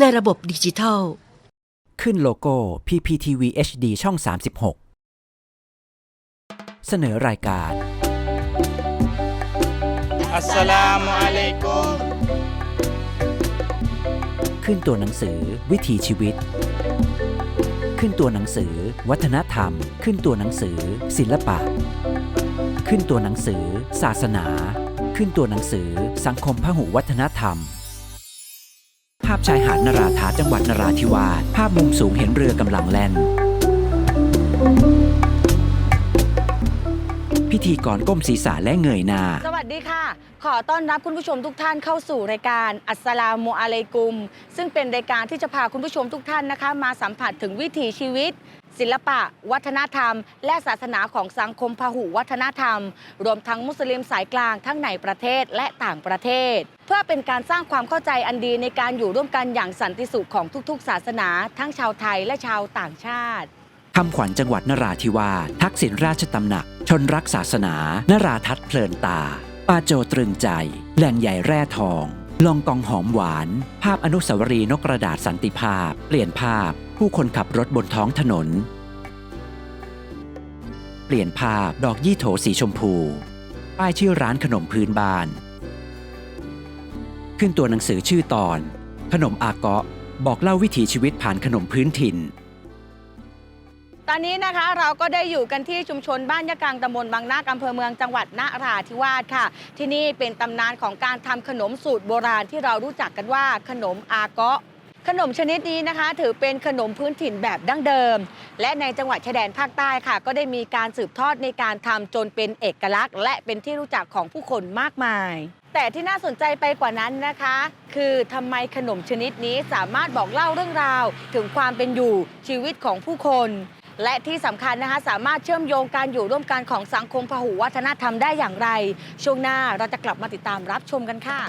ในระบบดิจิทัล ขึ้นโลโก้ PPTV HD ช่อง 36 เสนอรายการ อัสสลามุอะลัยกุม ขึ้นตัวหนังสือ วิถีชีวิต ขึ้นตัวหนังสือ วัฒนธรรม ขึ้นตัวหนังสือ ศิลปะ ขึ้นตัวหนังสือ ศาสนา ขึ้นตัวหนังสือ สังคมพหุวัฒนธรรม ภาพชายหาดนราธาจังหวัดนราธิวาส ภาพมุมสูงเห็นเรือกำลังแล่น พิธีกรก้มศีรษะและเงยหน้า สวัสดีค่ะ ขอต้อนรับคุณผู้ชมทุกท่านเข้าสู่รายการอัสลามุอะลัยกุม ซึ่งเป็นรายการที่จะพาคุณผู้ชมทุกท่านนะคะ มาสัมผัสถึงวิถีชีวิต ศิลปะ วัฒนธรรม และศาสนาของสังคมพหุวัฒนธรรม รวมทั้งมุสลิมสายกลางทั้งในประเทศและต่างประเทศ เพื่อเป็นการสร้างความเข้าใจอันดีในการอยู่ร่วมกันอย่างสันติสุขของทุกๆ ศาสนา ทั้งชาวไทยและชาวต่างชาติคำขวัญจังหวัดนราธิวาสทักษิณราชตำหนัก ชนรักศาสนา นราทัศเพลินตาปาโจตรึงใจ แหล่งใหญ่แร่ทอง ลองกองหอมหวาน ภาพอนุสาวรีย์นกกระดาษสันติภาพ เปลี่ยนภาพ ผู้คนขับรถบนท้องถนน เปลี่ยนภาพดอกยี่โถสีชมพู ป้ายชื่อร้านขนมพื้นบ้าน ขึ้นตัวหนังสือชื่อตอน ขนมอาเกาะบอกเล่าวิถีชีวิตผ่านขนมพื้นถิ่นตอนนี้นะคะเราก็ได้อยู่กันที่ชุมชนบ้านยะกังตำบลบางนาคอำเภอเมืองจังหวัดนราธิวาสค่ะ ที่นี่เป็นตำนานของการทำขนมสูตรโบราณที่เรารู้จักกันว่าขนมอาเกาะ ขนมชนิดนี้นะคะ ถือเป็นขนมพื้นถิ่นแบบดั้งเดิม และในจังหวัดชายแดนภาคใต้ค่ะ ก็ได้มีการสืบทอดในการทำจนเป็นเอกลักษณ์ และเป็นที่รู้จักของผู้คนมากมาย แต่ที่น่าสนใจไปกว่านั้นนะคะ คือทำไมขนมชนิดนี้สามารถบอกเล่าเรื่องราว ถึงความเป็นอยู่ชีวิตของผู้คนและที่สำคัญนะคะสามารถเชื่อมโยงการอยู่ร่วมกันของสังคมพหุวัฒนธรรมได้อย่างไร ช่วงหน้าเราจะกลับมาติดตามรับชมกันค่ะ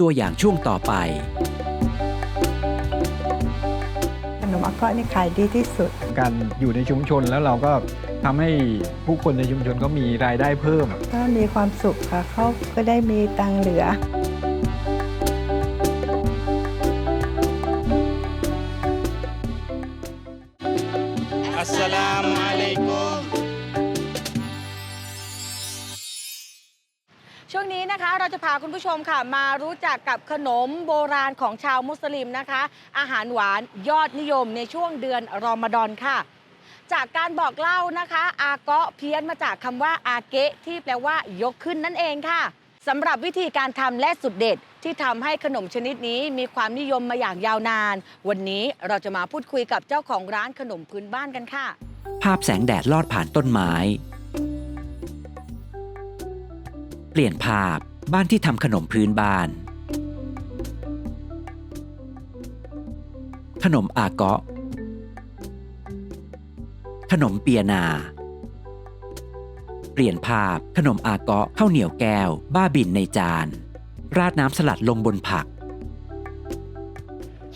ตัวอย่างช่วงต่อไป มอักเกาะนี่ขายดีที่สุด การอยู่ในชุมชนแล้วเราก็ทำให้ผู้คนในชุมชนก็มีรายได้เพิ่ม ก็มีความสุขค่ะเขาก็ได้มีตังค์เหลือ อัสสลามุอะลัยกุม ช่วงนี้ นะคะเราจะพาคุณผู้ชมค่ะมารู้จักกับขนมโบราณของชาวมุสลิมนะคะ อาหารหวานยอดนิยมในช่วงเดือนรอมฎอนค่ะ จากการบอกเล่านะคะ อาเกาะเพี้ยนมาจากคำว่าอาเกะที่แปลว่ายกขึ้นนั่นเองค่ะสำหรับวิธีการทำและสุดเด็ดที่ทำให้ขนมชนิดนี้มีความนิยมมาอย่างยาวนาน วันนี้เราจะมาพูดคุยกับเจ้าของร้านขนมพื้นบ้านกันค่ะ ภาพแสงแดดลอดผ่านต้นไม้ ปลี่ยนภาพบ้านที่ทำขนมพื้นบ้าน ขนมอาเกาะ ขนมเปียนา เปลี่ยนภาพขนมอาเกาะข้าวเหนียวแก้ว บ้าบินในจาน ราดน้ำสลัดลงบนผัก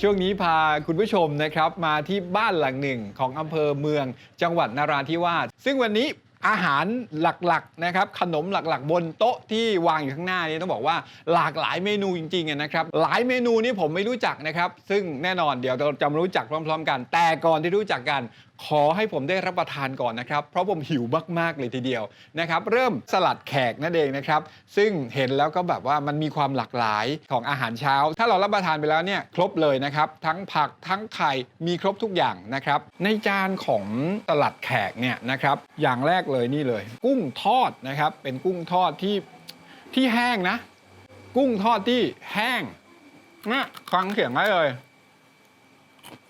ช่วงนี้พาคุณผู้ชมนะครับมาที่บ้านหลังหนึ่งของอำเภอเมืองจังหวัดนราธิวาสซึ่งวันนี้ อาหารหลักๆนะครับขนมหลักๆ บนโต๊ะที่วางอยู่ข้างหน้านี้ต้องบอกว่าหลากหลายเมนูจริงๆนะครับหลายเมนูนี้ผมไม่รู้จักนะครับ ซึ่งแน่นอนเดี๋ยวเราจะมารู้จักพร้อม ๆ กัน แต่ก่อนที่รู้จักกัน ขอให้ผมได้รับประทานก่อนนะครับ เพราะผมหิวมากๆเลยทีเดียวนะครับ เริ่มสลัดแขกนั่นเองนะครับ ซึ่งเห็นแล้วก็แบบว่ามันมีความหลากหลายของอาหารเช้า ถ้าเรารับประทานไปแล้วเนี่ยครบเลยนะครับ ทั้งผักทั้งไข่มีครบทุกอย่างนะครับ ในจานของสลัดแขกเนี่ยนะครับ อย่างแรกเลยนี่เลย กุ้งทอดนะครับ เป็นกุ้งทอดที่ที่แห้งนะ กุ้งทอดที่แห้งนะฟังเสียงได้เลย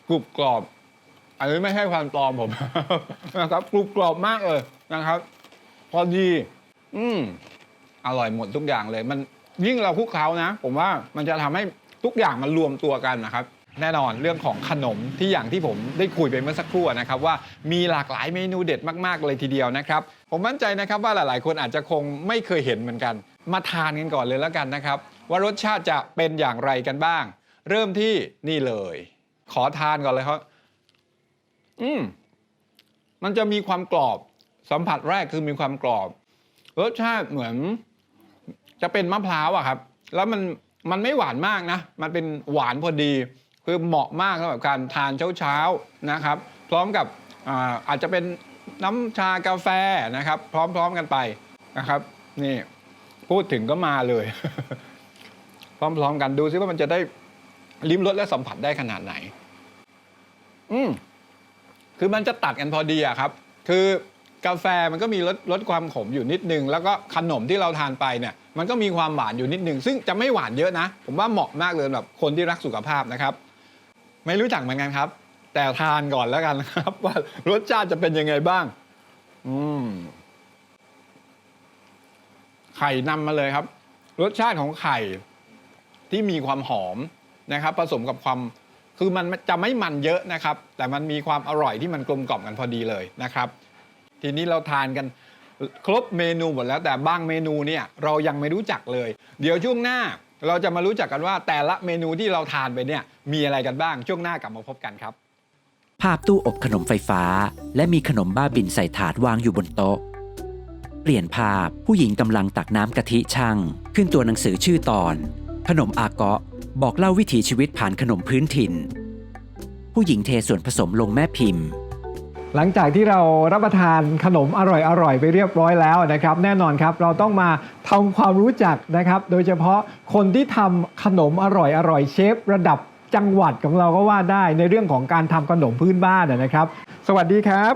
กรุบกรอบ อันนี้ไม่ใช่ความปลอมผม นะครับกรุบกรอบมากเลยนะครับ พอดี อืมอร่อยหมดทุกอย่างเลย มันยิ่งเราคลุกเคล้านะ ผมว่ามันจะทำให้ทุกอย่างมันรวมตัวกันนะครับ แน่นอนเรื่องของขนมที่อย่างที่ผมได้คุยไปเมื่อสักครู่นะครับ ว่ามีหลากหลายเมนูเด็ดมากๆเลยทีเดียวนะครับ ผมมั่นใจนะครับว่าหลายๆ คนอาจจะคงไม่เคยเห็นเหมือนกัน มาทานกันก่อนเลยแล้วกันนะครับ ว่ารสชาติจะเป็นอย่างไรกันบ้าง เริ่มที่นี่เลย ขอทานก่อนเลยครับ อืมมันจะมีความกรอบสัมผัสแรกคือมีความกรอบรสชาติเหมือน จะเป็นมะพร้าวอะครับ แล้วมันมันไม่หวานมากนะ มันเป็นหวานพอดี คือเหมาะมากสำหรับการทานเช้าๆนะครับ พร้อมกับอาอาจจะเป็นน้ำชากาแฟนะครับ พร้อมๆกันไปนะครับ นี่ พูดถึงก็มาเลย พร้อมๆกันดูซิว่ามันจะได้ลิ้มรสและสัมผัสได้ขนาดไหน อืม คือมันจะตัดกันพอดีอะครับ คือกาแฟมันก็มีลดลดความขมอยู่นิดนึง แล้วก็ขนมที่เราทานไปเนี่ยมันก็มีความหวานอยู่นิดนึง ซึ่งจะไม่หวานเยอะนะ ผมว่าเหมาะมากเลยแบบคนที่รักสุขภาพนะครับ ไม่รู้จักเหมือนกันครับ แต่ทานก่อนแล้วกันนะครับ ว่ารสชาติจะเป็นยังไงบ้าง อืมไข่นำมาเลยครับ รสชาติของไข่ที่มีความหอมนะครับ ผสมกับความ คือมันจะไม่มันเยอะนะครับ แต่มันมีความอร่อยที่มันกลมกล่อมกันพอดีเลยนะครับ ทีนี้เราทานกันครบเมนูหมดแล้วแต่บางเมนูเนี่ยเรายังไม่รู้จักเลย เดี๋ยวช่วงหน้าเราจะมารู้จักกันว่าแต่ละเมนูที่เราทานไปเนี่ยมีอะไรกันบ้างช่วงหน้ากลับมาพบกันครับ ภาพตู้อบขนมไฟฟ้า และมีขนมบ้าบินใส่ถาดวางอยู่บนโต๊ะ เปลี่ยนภาพผู้หญิงกำลังตักน้ำกะทิช่าง ขึ้นตัวหนังสือชื่อตอน ขนมอาเกาะ บอกเล่าวิถีชีวิตผ่านขนมพื้นถิ่น ผู้หญิงเทส่วนผสมลงแม่พิมพ์ หลังจากที่เรารับประทานขนมอร่อยๆไปเรียบร้อยแล้วนะครับ แน่นอนครับเราต้องมาทำความรู้จักนะครับ โดยเฉพาะคนที่ทำขนมอร่อยๆเชฟ ระดับจังหวัดของเราก็ว่าได้ในเรื่องของการทำขนมพื้นบ้านนะครับ สวัสดีครับ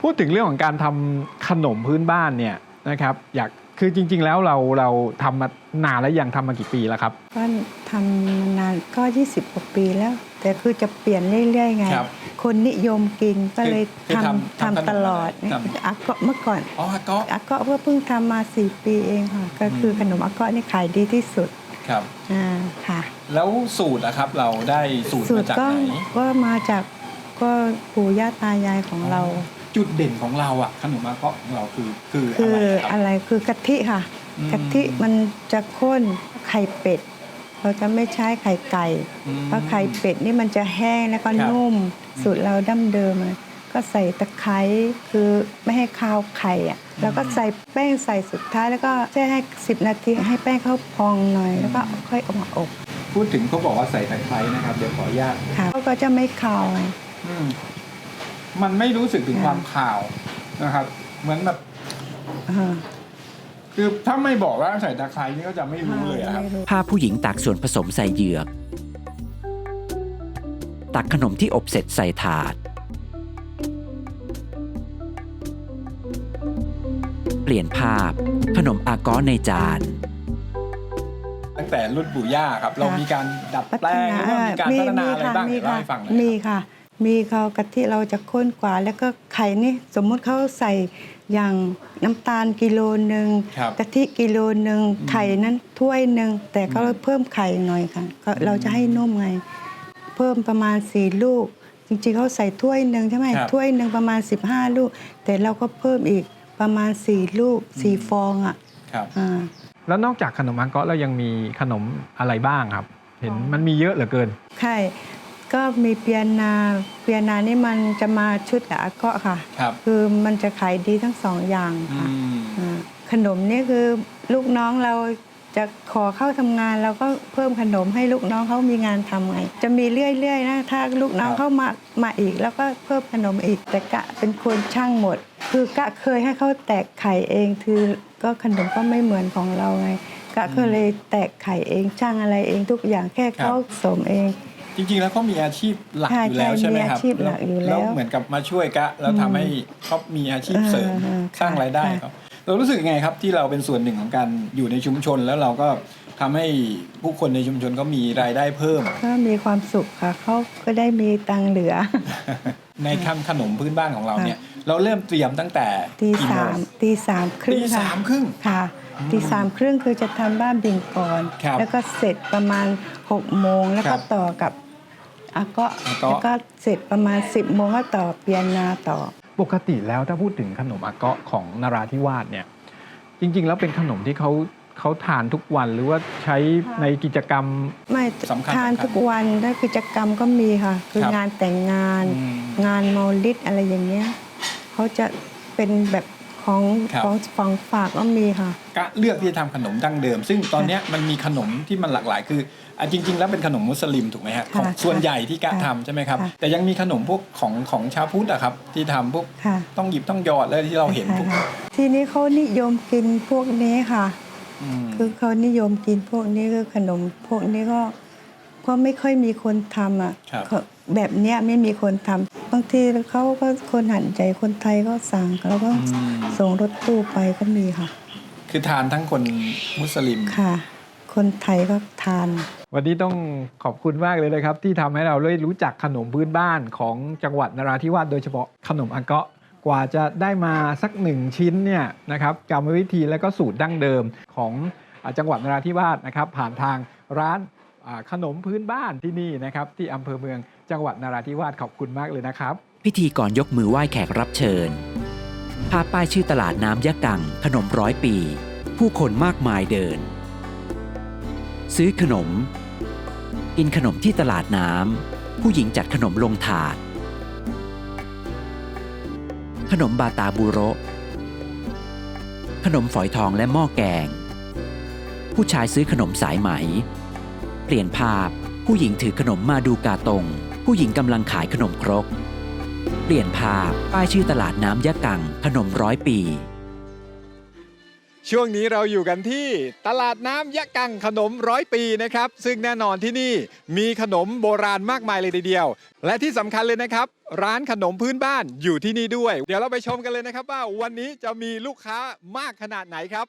พูดถึงเรื่องของการทำขนมพื้นบ้านเนี่ยนะครับ อยาก คือจริง ๆ แล้วเราเราทำมานานแล้วยังทำมากี่ปีแล้วครับ ก็ทำมานานก็ 20กว่าปีแล้ว แต่คือจะเปลี่ยนเรื่อย ๆ ไง ครับคนนิยมกินก็เลยคือททำำทำขนมทำตลอดอะไรครับ อาเกาะเมื่อก่อนอ๋อก็อาเกาะเพื่อเพิ่งทำมา 4 ปีเองค่ะ ก็คือขนมอาเกาะนี่ขายดีที่สุดครับ อ่าค่ะ แล้วสูตรนะครับเราได้สูตรสูมาตรจากก็ไหน ก็มาจากก็ปู่ย่าตายายของเรา จุดเด่นของเราอะขนมอาเกาะของเราคือคือคือะอไรครับ อะไรคือกะทิค่ะอืม กะทิมันจะข้นไข่เป็ด เราจะไม่ใช้ไข่ไก่อืม เพราะไข่เป็ดนี่มันจะแห้งแล้วก็ครับ นุ่ม สูตรเราดั้งเดิมอะก็ใส่ตะไคร้คือไม่ให้คาวไข่อะแล้วก็ใส่แป้งใส่สุดท้ายแล้วก็แช่ให้ 10 นาทีให้แป้งเขาพองหน่อยแล้วก็ค่อยเอามาอบพูดถึงเขาบอกว่าใส่ตะไคร้นะครับ เดี๋ยวขออนุญาตค่ะเขาก็จะไม่คาวไงอืม มันไม่รู้สึกถึงค่ะความข่าวนะครับ เหมือนแบบอ่าคือถ้าไม่บอกว่าใส่ตะไคร้นี่ก็จะไม่รู้เลยอะครับไม่รู้ภาพผู้หญิงตักส่วนผสมใส่เหยือก ตักขนมที่อบเสร็จใส่ถาด เปลี่ยนภาพ ขนมอาก้อในจาน ตั้งแต่รุ่นปู่ย่าครับ เรามีการดัดพัแปลงหรือว่ามีการพัฒนาอะไรบ้างมีเดี๋ยวเล่าค่ะให้ฟังหน่อยมีครับค่ะ มีเขากะทิเราจะข้นกว่า แล้วก็ไข่นี่สมมุติเขาใส่อย่างน้ำตาลกิโลหนึ่งครับกะทิกิโลหนึ่งไข่นั้นถ้วยหนึ่งแต่ก็อืมเพิ่มไข่หน่อยค่ะก็เราจะให้นุ่มไง เพิ่มประมาณสี่ลูก จริงๆเขาใส่ถ้วยหนึ่งใช่ไหมครับ ถ้วยหนึ่งประมาณ 15 ลูก แต่เราก็เพิ่มอีกประมาณ4ลูก4ฟองอะครับ อ่า แล้วนอกจากขนมอาเกาะแล้วยังมีขนมอะไรบ้างครับ เห็นมันมีเยอะเหลือเกิน ใช่ ก็มีเปียนาเปียนานี่มันจะมาชุดกับอาเกาะค่ะ ครับคือมันจะขายดีทั้งสองอย่างอืค่ะมอ่าขนมนี่คือลูกน้องเราจะขอเข้าทำงานเราก็เพิ่มขนมให้ลูกน้องเขามีงานทำไง จะมีเรื่อยๆนะถ้าลูกน้องเข้ามามาอีก แล้วก็เพิ่มขนมอีก แต่กะเป็นคนช่างหมด คือกะเคยให้เขาแตกไข่เองคือก็ขนมก็ไม่เหมือนของเราไง กะก็เลยแตกไข่เองช่างอะไรเองทุกอย่างแค่เขาสมเอง จริงๆแล้วเขามีอาชีพหลักใช่อยู่แล้วใช่ใช่ไหมมีครับอาชีพหลักอยู่แล้วเหมือนกับมาช่วยกะ แล้วทำให้เขามีอาชีพเสริมเออเออสร้างรายได้ค่ะครับ เรารู้สึกยังไงครับที่เราเป็นส่วนหนึ่งของการอยู่ในชุมชน แล้วเราก็ทำให้ผู้คนในชุมชนก็มีรายได้เพิ่ม ก็มีความสุขค่ะเขาก็ได้มีตังค์เหลือ ในคำขนมพื้นบ้านของเราเนี่ย เราเริ่มเตรียมตั้งแต่ตีกี่โมสางมตีสามครึ่ตีงค่ะสามครึ่ง ค่ะตีสามครึ่งคือจะทำบ้านบิ่งก่อน ครับแล้วก็เสร็จประมาณ6กโมงแล้วครัก็บต่อกับ อาเก็อาเกาะแล้วก็เสร็จประมาณ 10บโมงก็ต่อเปียนาต่อ ปกติแล้วถ้าพูดถึงขนมอาเกาะของนราธิวาสเนี่ยจริง ๆ แล้วเป็นขนมที่เขาเขาทานทุกวันหรือว่าใช้ในกิจกรรม ไม่สำคัญทานสำคัญทุกวันได้กิจกรรมก็มีค่ะ คือครับ งานแต่งงาน อืม งานเมาลิดอะไรอย่างเงี้ยเขาจะเป็นแบบ ของครับ ของของฝากก็มีค่ะ ก็เลือกที่จะทำขนมดั้งเดิม ซึ่งตอนเนี้ยมันมีขนมที่มันหลากหลายคืออะจริง ๆ แล้วเป็นขนมมุสลิมถูกไหมฮะของค่ะส่วนใหญ่ที่กะค่ะทำใช่ไหมครับ ค่ะแต่ยังมีขนมพวกของของชาวพุทธอะครับ ที่ทำพวกค่ะ ต้องหยิบต้องหยอดเลยที่เราเห็นพวกค่ะทีนี้เขานิยมกินพวกนี้ค่ะ อืมคือเขานิยมกินพวกนี้คือขนมพวกนี้ก็ก็ไม่ค่อยมีคนทำอะครับเขา แบบเนี้ยไม่มีคนทำบางทีเขาก็คนหันใจคนไทยก็สั่งแล้วก็อืมส่งรถตู้ไปก็มีค่ะ คือทานทั้งคนมุสลิมค่ะ คนไทยก็ทาน วันนี้ต้องขอบคุณมากเลยนะครับ ที่ทำให้เราได้รู้จักขนมพื้นบ้านของจังหวัดนราธิวาสโดยเฉพาะขนมอาเกาะกว่าจะได้มาสักหนึ่งชิ้นเนี่ยนะครับกรรมวิธีและก็สูตรดั้งเดิมของอ่าจังหวัดนราธิวาสนะครับ ผ่านทางร้านอ่าขนมพื้นบ้านที่นี่นะครับที่อำเภอเมือง จังหวัดนราธิวาสขอบคุณมากเลยนะครับ พิธีก่อนยกมือไหว้แขกรับเชิญ ภาพป้ายชื่อตลาดน้ำยะกัง ขนมร้อยปี ผู้คนมากมายเดิน ซื้อขนม กินขนมที่ตลาดน้ำผู้หญิงจัดขนมลงถาด ขนมบาตาบูโรขนมฝอยทองและหม้อแกง ผู้ชายซื้อขนมสายไหม เปลี่ยนภาพผู้หญิงถือขนมมาดูกาตง ผู้หญิงกำลังขายขนมครก เปลี่ยนภาพป้ายชื่อตลาดน้ำยะกัง ขนมร้อยปี ช่วงนี้เราอยู่กันที่ตลาดน้ำยะกังขนมร้อยปีนะครับ ซึ่งแน่นอนที่นี่มีขนมโบราณมากมายเลยทีเดียว และที่สำคัญเลยนะครับ ร้านขนมพื้นบ้านอยู่ที่นี่ด้วย เดี๋ยวเราไปชมกันเลยนะครับ ว่าวันนี้จะมีลูกค้ามากขนาดไหนครับ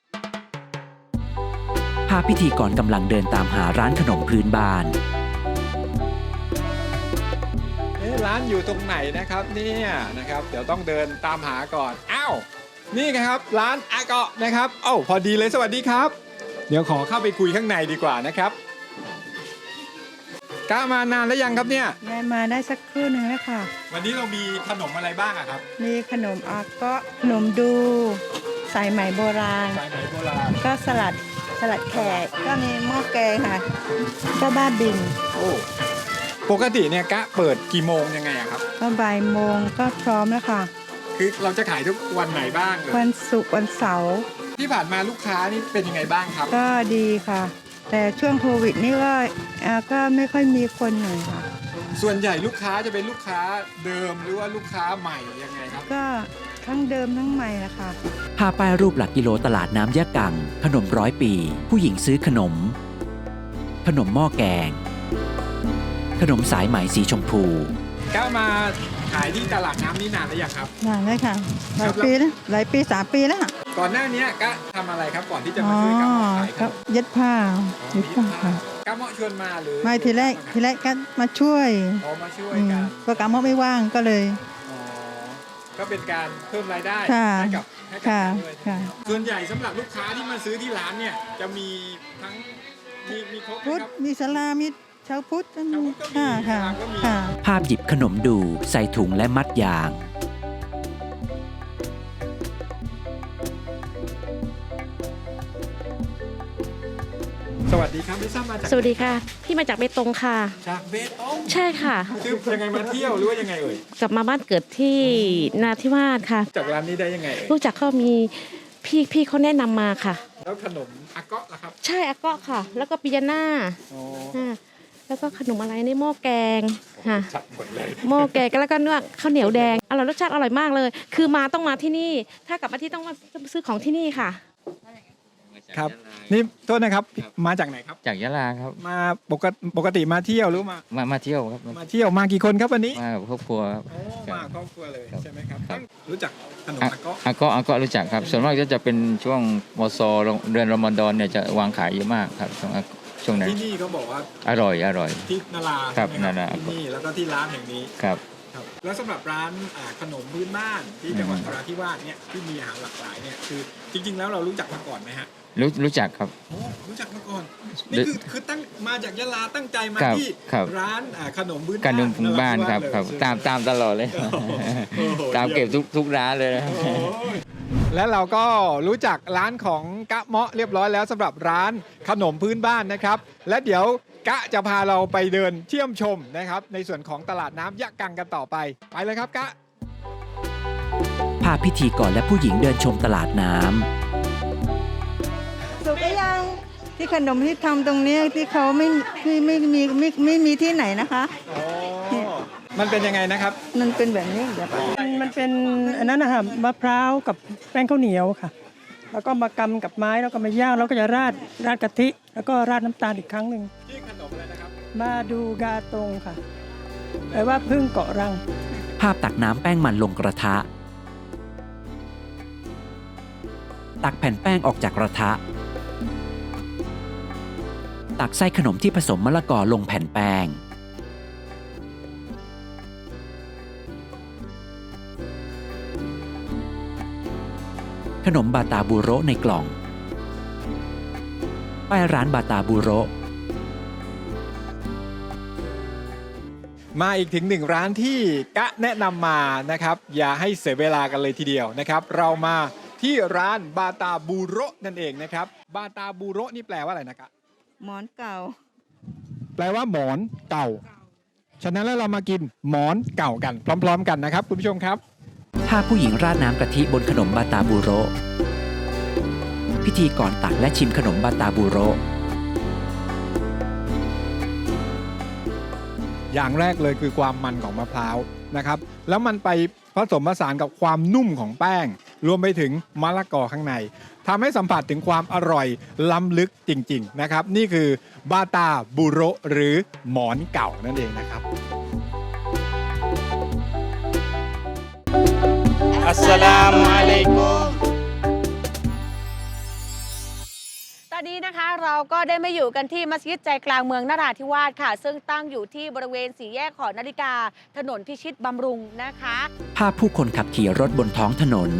ภาพพิธีกรกำลังเดินตามหาร้านขนมพื้นบ้านเอ๊ะ ร้านอยู่ตรงไหนนะครับเนี่ยนะครับเดี๋ยวต้องเดินตามหาก่อนอ้าวนี่ครับร้านอาเกาะนะครับเอ้าพอดีเลยสวัสดีครับ เดี๋ยวขอเข้าไปคุยข้างในดีกว่านะครับกะมานานแล้วยังครับเนี่ยได้มาได้สักครู่หนึ่งแล้วค่ะ วันนี้เรามีขนมอะไรบ้างอะครับ มีขนมอาเก็ขนมดูสายไหมโบราณ สายไหมโบราณก็สลัดสลัดแขกก็มีหม้อแกงค่ะ ก็บ้าบินโอ้ ปกติเนี่ยกะเปิดกี่โมงยังไงอะครับ ก็บ่ายโมงก็พร้อมแล้วค่ะ คือเราจะขายทุกวันไหนบ้างเลยวันศุกร์วันเสาร์ที่ผ่านมาลูกค้านี่เป็นยังไงบ้างครับ ก็ดีค่ะ แต่ช่วงโควิดนี่ก็อ่าก็ไม่ค่อยมีคนหน่อยค่ะ ส่วนใหญ่ลูกค้าจะเป็นลูกค้าเดิมหรือว่าลูกค้าใหม่ยังไงครับ ก็ทั้งเดิมทั้งใหม่นะคะภาพป้ายรูปหลักกิโลตลาดน้ำยะกัง ขนมร้อยปี ผู้หญิงซื้อขนม ขนมหม้อแกง ขนมสายไหมสีชมพู ก้ามาขายที่ตลาดน้ำนี่นานแล้วยังครับ นานเลยค่ะหครัลาบยปีแล้วหลายปีสามปีแล้วค่ะก่อนหน้านี้ก้าทำอะไรครับก่อนที่จะอ๋มาอซื้อกับขายขก็นมเย็ดผ้าเย็ดผ้าค่ะก้าเหมาะชวนมาหรือไม่ทีแรกทีแรกก็มาช่วยอ๋อมาช่วยอืมกันก็กำว่าไม่ว่างก็เลย อ๋อก็เป็นการเพิ่มรายได้ค่ะให้กับให้กับค่ะด้วยค่ะ ส่วนใหญ่สำหรับลูกค้าที่มาซื้อที่ร้านเนี่ยจะมีทั้งมีมีครบไหมพุทธครับมีสลามี ชาวพุทธก็ชาวมีพุทธก็มีค่ะค่ะอิสลามก็มีค่ะ ภาพหยิบขนมดูใส่ถุงและมัดยาง สวัสดีครับลิซ่ามาจากสวัสดีค่ะ พี่มาจากเบตงค่ะ จากเบตงใช่ค่ะ คือยังไงมาเที่ยวหรือว่ายังไงเอ่ยกลับมาบ้านเกิดที่นาทิวาสค่ะ จากร้านนี้ได้ยังไงเอ่ยรู้จักก็มีพี่พี่เขาแนะนำมาค่ะ แล้วขนมอาเกาะล่ะครับ ใช่อาเกาะค่ะ แล้วก็ปิยาน่าอ๋อ อ่า แล้วก็ขนมอะไรในหม้อแกงค่ะชัดหมดเลยหม้อแกงแล้วก็เนื้อข้าวเหนียวแดงอร่อยรสชาติอร่อยมากเลย คือมาต้องมาที่นี่ ถ้ากลับมาที่ต้องมาซื้อของที่นี่ค่ะ ครับ นี่โทษนะครับมาจากไหนครับ จากยะลาครับ มาปกติปกติมาเที่ยวหรือมามามาเที่ยวครับมาเที่ยวมากี่คนครับวันนี้มากับครอบครัวครับ โอ้มาครอบครัวเลยครับใช่ไหมครับครับ รู้จักขนมอะอาเกาะอาก็อาก็รู้จักครับ ส่วนมากก็จะเป็นช่วงมซเดือนรอมฎอนเนี่ยจะวางขายเยอะมากครับช่วงอา ช่วงนั้นที่นี่เขาบอกว่าอร่อยอร่อย ที่นาราครับใช่ไหมนารา ที่นี่แล้วก็ที่ร้านแห่งนี้ครับ ครับ แล้วสำหรับร้านอ่าขนมพื้นบ้านที่จังหวัดนราธิวาสเนี่ยที่มีอาหารหลากหลายเนี่ยคือจริง ๆ แล้วเรารู้จักมาก่อนไหมฮะรู้รู้จักครับ โอ้รู้จักมาก่อนนี่คือคือตั้งมาจากยะลาตั้งใจมาครับที่ครับ ร้านอ่าขนมพื้นการนมนราธิวสบ้านครับเลยครับ ใช่ไหตามตามตลอดเลยโอ้โหโอ้โหตามเก็บทุกทุกร้านเลยนะ และเราก็รู้จักร้านของกะเมาะเรียบร้อยแล้วสำหรับร้านขนมพื้นบ้านนะครับ และเดี๋ยวกะจะพาเราไปเดินเที่ยมชมนะครับ ในส่วนของตลาดน้ำยะกังกันต่อไป ไปเลยครับกะภาพพิธีกรและผู้หญิงเดินชมตลาดน้ำสุกหรือยัง ที่ขนมที่ทำตรงเนี้ยที่เขาไม่ที่ไม่มีไม่ไม่มีที่ไหนนะคะ มันเป็นยังไงนะครับ มันเป็นแบบนี้เดี๋ยวมันเป็นอันนั้นนะครับมะพร้าวกับแป้งข้าวเหนียวค่ะ แล้วก็มากำกับไม้แล้วก็มาย่างแล้วก็จะราดราดกะทิ แล้วก็ราดน้ำตาลอีกครั้งหนึ่งชื่อขนมอะไรนะครับ มาดูกาตรงค่ะแปลว่าพึ่งเกาะรัง ภาพตักน้ำแป้งมันลงกระทะ ตักแผ่นแป้งออกจากกระทะ ตักไส้ขนมที่ผสมมะละกอลงแผ่นแป้ง ขนมบาตาบูโระในกล่อง ป้ายร้านบาตาบูโระมาอีกถึงหนึ่งร้านที่กะแนะนำมานะครับ อย่าให้เสียเวลากันเลยทีเดียวนะครับ เรามาที่ร้านบาตาบูโระนั่นเองนะครับ บาตาบูโระนี่แปลว่าอะไรนะครับหมอนเก่า แปลว่าหมอนเก่า ฉะนั้นแล้วเรามากินหมอนเก่ากัน พร้อม ๆ กันนะครับคุณผู้ชมครับภาพผู้หญิงราดน้ำกะทิบนขนมบาตาบูโร พิธีก่อนตักและชิมขนมบาตาบูโร อย่างแรกเลยคือความมันของมะพร้าวนะครับ แล้วมันไปผสมผสานกับความนุ่มของแป้ง รวมไปถึงมะละกอข้างในทำให้สัมผัสถึงความอร่อยล้ำลึกจริง ๆ นะครับ นี่คือบาตาบูโรหรือหมอนเก่านั่นเองนะครับอัส สลามุอะลัยกุมตอนนี้นะคะเราก็ได้มาอยู่กันที่มัสยิดใจกลางเมืองนราธิวาสค่ะ ซึ่งตั้งอยู่ที่บริเวณสี่แยกหอนาฬิกา ถนนพิชิตบำรุงนะคะ ภาพผู้คนขับขี่รถบนท้องถนน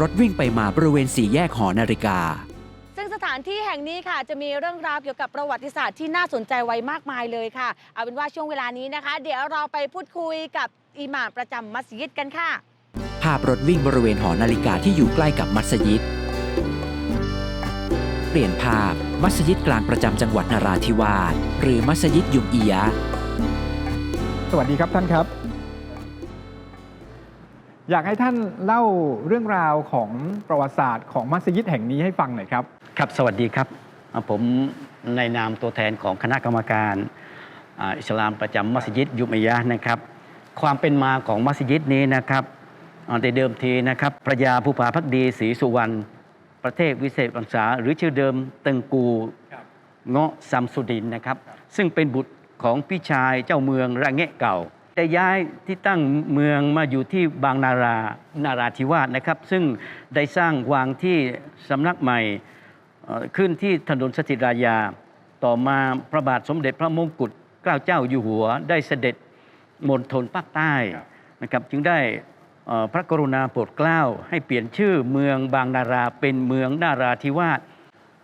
รถวิ่งไปมาบริเวณสี่แยกหอนาฬิกาซึ่งสถานที่แห่งนี้ค่ะ จะมีเรื่องราวเกี่ยวกับประวัติศาสตร์ที่น่าสนใจไว้มากมายเลยค่ะ เอาเป็นว่าช่วงเวลานี้นะคะ เดี๋ยวเราไปพูดคุยกับอิหม่ามประจำมัสยิดกันค่ะ ภาพรถวิ่งบริเวณหอนาฬิกาที่อยู่ใกล้กับมัสยิด เปลี่ยนภาพมัสยิดกลางประจำจังหวัดนราธิวาสหรือมัสยิดยุมอียะห์สวัสดีครับท่านครับ อยากให้ท่านเล่าเรื่องราวของประวัติศาสตร์ของมัสยิดแห่งนี้ให้ฟังหน่อยครับครับสวัสดีครับอ่าผมในนามตัวแทนของคณะกรรมการอ่าอิสลามประจำมัสยิดยุมัยยะห์นะครับ ความเป็นมาของมัสยิดนี้นะครับอ่าแต่เดิมทีนะครับพระยาภูผาพักดีศรีสุวรรณประเทศวิเศษวังษาหรือชื่อเดิมตึงกูเงาะซัมสุดินนะครับ ซึ่งเป็นบุตรของพี่ชายเจ้าเมืองระแงะเก่า แต่ย้ายที่ตั้งเมืองมาอยู่ที่บางนารานาราธิวาสนะครับ ซึ่งได้สร้างวางที่สำนักใหม่ขึ้นที่ถนนสถิตรายา ต่อมาพระบาทสมเด็จพระมงกุฎเกล้าเจ้าอยู่หัว ได้เสด็จมณฑลภาคใต้นะครับจึงได้พระกรุณาโปรดเกล้าให้เปลี่ยนชื่อเมืองบางนาราเป็นเมืองนาราธิวาส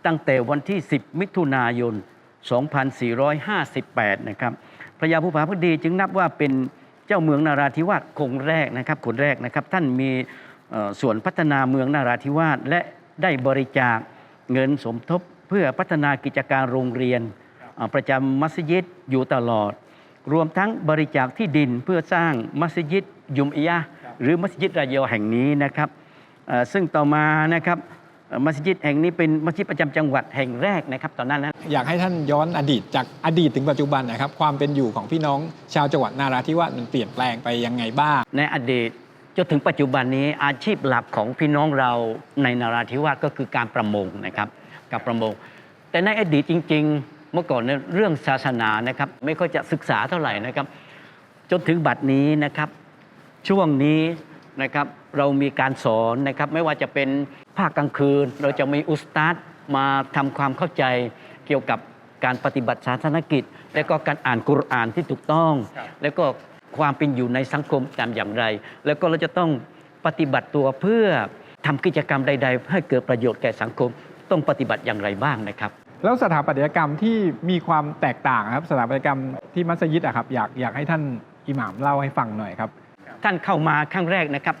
ตั้งแต่วันที่ 10 มิถุนายน 2458 นะครับ พระยาภูผาพักดีจึงนับว่าเป็นเจ้าเมืองนาราธิวาสคงแรกนะครับคนแรกนะครับ ท่านมีส่วนพัฒนาเมืองนาราธิวาสและได้บริจาคเงินสมทบเพื่อพัฒนากิจการโรงเรียน ประจำมัสยิดอยู่ตลอด รวมทั้งบริจาคที่ดินเพื่อสร้างมัสยิดยุมอียะหรือมัสยิดรายอแห่งนี้นะครับซึ่งต่อมานะครับ มัสยิดแห่งนี้เป็นมัสยิดประจำจังหวัดแห่งแรกนะครับตอนนั้นนะอยากให้ท่านย้อนอดีตจากอดีตถึงปัจจุบันนะครับ ความเป็นอยู่ของพี่น้องชาวจังหวัดนาราธิวาสมันเปลี่ยนแปลงไปยังไงบ้าง ในอดีตจนถึงปัจจุบันนี้อาชีพหลักของพี่น้องเราในนาราธิวาสก็คือการประมงนะครับการประมง แต่ในอดีตจริง ๆ เมื่อก่อนเนี่ยเรื่องศาสนานะครับไม่ค่อยจะศึกษาเท่าไหร่นะครับ จนถึงบัดนี้นะครับช่วงนี้นะครับ เรามีการสอนนะครับ ไม่ว่าจะเป็นภาคกลางคืน เราจะมีอุสตาดมาทำความเข้าใจเกี่ยวกับการปฏิบัติศาสนกิจ และก็การอ่านกุรอานที่ถูกต้อง แล้วก็ความเป็นอยู่ในสังคมตามอย่างไร แล้วก็เราจะต้องปฏิบัติตัวเพื่อทำกิจกรรมใด ๆ ให้เกิดประโยชน์แก่สังคม ต้องปฏิบัติอย่างไรบ้างนะครับ แล้วสถาปัตยกรรมที่มีความแตกต่างครับสถาปัตยกรรมที่มัสยิดอะครับอยากอยากให้ท่านอิหม่ามเล่าให้ฟังหน่อยครับ ท่านเข้ามาครั้งแรกนะครับ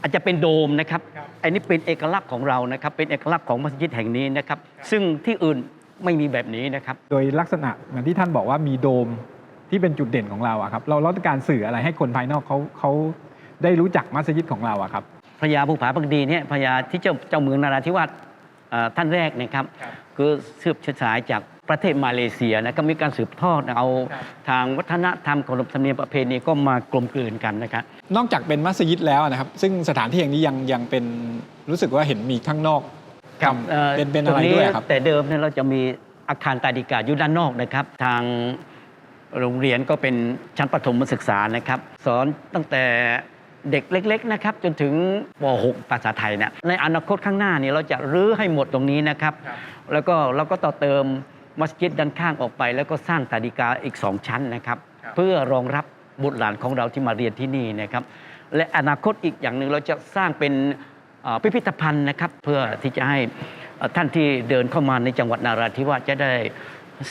อาจจะเป็นโดมนะครับอันนี้เป็นเอกลักษณ์ของเรานะครับ เป็นเอกลักษณ์ของมัสยิดแห่งนี้นะครับ ซึ่งที่อื่นไม่มีแบบนี้นะครับ โดยลักษณะเหมือนที่ท่านบอกว่ามีโดมที่เป็นจุดเด่นของเราอะครับ เราเราต้องการสื่ออะไรให้คนภายนอกเขาเขาได้รู้จักมัสยิดของเราอะครับพระยาภูผาพักดีเนี่ยพระยาที่เจ้าเจ้าเมืองนาราธิวาสเอ่อ ท่านแรกนะครับคือสืบเชื้อสายจากประเทศมาเลเซียนะก็มีการสืบทอดเอาทางวัฒนธรรมขนบธรรมเนียมประเพณีก็มากลมกลืนกันนะครับนอกจากเป็นมัสยิดแล้วนะครับ ซึ่งสถานที่แห่งนี้ยังยังเป็นรู้สึกว่าเห็นมีข้างนอกทำอ่อเป็นเป็นอะไรตงด้วยครับแต่เดิมเนี่ยเราจะมีอาคารตาดิกาอยู่ด้านนอกนะครับ ทางโรงเรียนก็เป็นชั้นประถมศึกษานะครับ สอนตั้งแต่ เด็กเล็ก ๆ นะครับ จนถึงป .6 ภาษาไทยเนี่ยในอนาคตข้างหน้าเนี่ยเราจะรื้อให้หมดตรงนี้นะครับ แล้วก็เราก็ต่อเติมมัสยิดด้านข้างออกไป แล้วก็สร้างตาดิกาอีกสองชั้นนะครับ เพื่อรองรับบุตรหลานของเราที่มาเรียนที่นี่นะครับ และอนาคตอีกอย่างหนึ่งเราจะสร้างเป็นเอ่อพิพิธภัณฑ์นะครับ เพื่อที่จะให้เอ่อท่านที่เดินเข้ามาในจังหวัดนาราธิวาสจะได้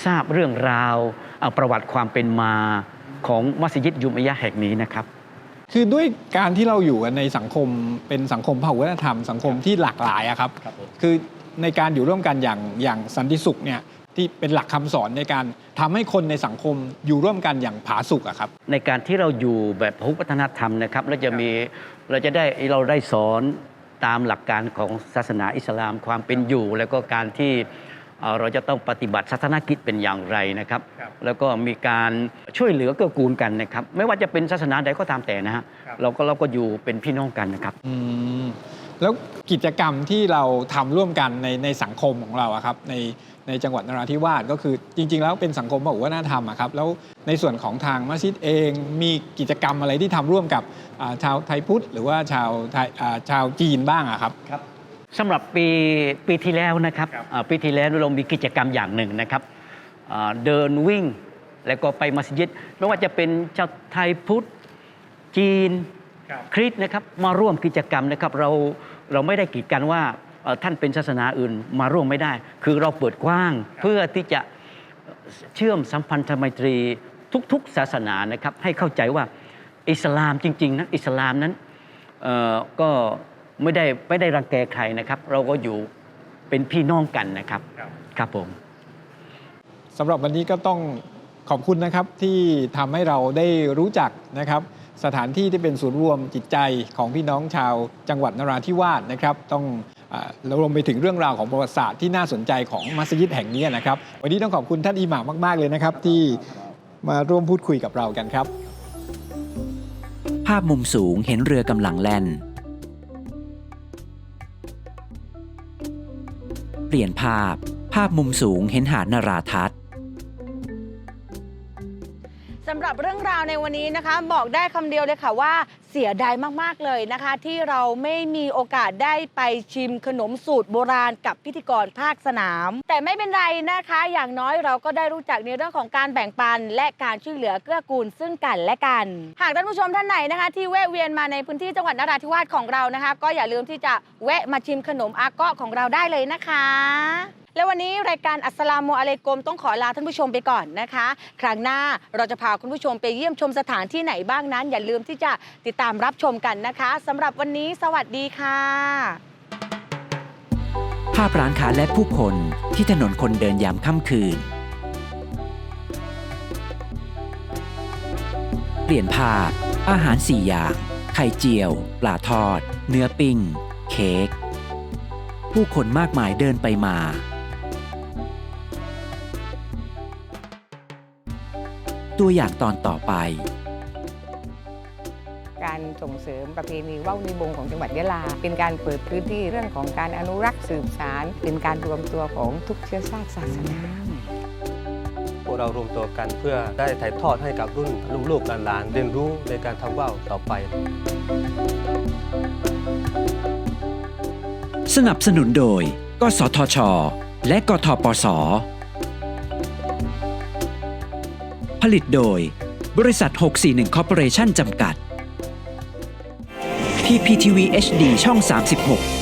ทราบเรื่องราวเอ่อประวัติความเป็นมาของมัสยิดยุมอยะห์แห่งนี้นะครับ คือด้วยการที่เราอยู่กันในสังคมเป็นสังคมพหุวัฒนธรรมสังคมที่หลากหลายอะครับคือในการอยู่ร่วมกันอย่างอย่างสันติสุขเนี่ยที่เป็นหลักคำสอนในการทำให้คนในสังคมอยู่ร่วมกันอย่างผาสุกอะครับ ในการที่เราอยู่แบบพหุวัฒนธรรมนะครับเราจะมีเราจะได้เราได้สอนตามหลักการของศาสนาอิสลามความเป็นอยู่ แล้วก็การที่ เอ่อเราจะต้องปฏิบัติศาสนกิจเป็นอย่างไรนะครับ แล้วก็มีการช่วยเหลือเกื้อกูลกันนะครับ ไม่ว่าจะเป็นศาสนาใดก็ตามแต่นะฮะเราก็เราก็อยู่เป็นพี่น้องกันนะครับอืมแล้วกิจกรรมที่เราทำร่วมกันในในสังคมของเราอะครับในในจังหวัดนราธิวาสก็คือจริง ๆ แล้วเป็นสังคมพหุวัฒนธรรมอะครับแล้วในส่วนของทางมัสยิดเองมีกิจกรรมอะไรที่ทำร่วมกับอ่าชาวไทยพุทธหรือว่าชาวไทยอ่าชาวจีนบ้างอะครับ สำหรับปีปีที่แล้วนะครับอ่าปีที่แล้วเรามีกิจกรรมอย่างหนึ่งนะครับอ่าเดินวิ่งแล้วก็ไปมัสยิดไม่ว่าจะเป็นชาวไทยพุทธจีนคริสต์นะครับมาร่วมกิจกรรมนะครับเราเราไม่ได้กีดกันว่าเอ่อท่านเป็นศาสนาอื่นมาร่วมไม่ได้ คือเราเปิดกว้างเพื่อที่จะเชื่อมสัมพันธไมตรีทุกๆศาสนานะครับให้เข้าใจว่าอิสลามจริงๆนะอิสลามนั้นเอ่อก็ ไม่ได้ไม่ได้รังแกใครนะครับ เราก็อยู่เป็นพี่น้องกันนะครับครับผมสำหรับวันนี้ก็ต้องขอบคุณนะครับที่ทำให้เราได้รู้จักนะครับ สถานที่ที่เป็นศูนย์รวมจิตใจของพี่น้องชาวจังหวัดนราธิวาสนะครับ ต้องอาแล้วรวมไปถึงเรื่องราวของประวัติศาสตร์ที่น่าสนใจของมัสยิดแห่งนี้นะครับ วันนี้ต้องขอบคุณท่านอิหม่ามมาก ๆ เลยนะครับ ที่มาร่วมพูดคุยกับเรากันครับ ภาพมุมสูงเห็นเรือกำลังแล่น เปลี่ยนภาพ ภาพมุมสูงเห็นหาดนราทัศน์ สำหรับเรื่องราวในวันนี้นะคะ บอกได้คำเดียวเลยค่ะว่าเสียดายมาก ๆ เลยนะคะ ที่เราไม่มีโอกาสได้ไปชิมขนมสูตรโบราณกับพิธีกรภาคสนาม แต่ไม่เป็นไรนะคะ อย่างน้อยเราก็ได้รู้จักในเรื่องของการแบ่งปัน และการช่วยเหลือเกื้อกูลซึ่งกันและกัน หากท่านผู้ชมท่านไหนนะคะ ที่แวะเวียนมาในพื้นที่จังหวัดนราธิวาสของเรานะคะ ก็อย่าลืมที่จะแวะมาชิมขนมอาเกาะของเราได้เลยนะคะ และวันนี้รายการอัสลามุอะลัยกุมต้องขอลาท่านผู้ชมไปก่อนนะคะ ครั้งหน้าเราจะพาคุณผู้ชมไปเยี่ยมชมสถานที่ไหนบ้างนั้น อย่าลืมที่จะติดตามรับชมกันนะคะสำหรับวันนี้สวัสดีค่ะ ภาพร้านค้าและผู้คนที่ถนนคนเดินยามค่ำคืน เปลี่ยนภาพ อาหารสี่อย่าง ไข่เจียว ปลาทอด เนื้อปิ้ง เค้ก ผู้คนมากมายเดินไปมา ตัวอย่างตอนต่อไป การส่งเสริมประเพณีว่าวนิบงของจังหวัดยะลา เป็นการเปิดพื้นที่เรื่องของการอนุรักษ์สืบสารเป็นการรวมตัวของทุกเชื้อชาติศาสนา พวกเรารวมตัวกันเพื่อได้ถ่ายทอดให้กับรุ่นลูกๆหลานๆเรียนรู้ในการทำว่าวต่อไป สนับสนุนโดย กสทช และกทปส ลิตโดย บริษัท 641 Corporation จำกัด PPTV HD ช่อง 36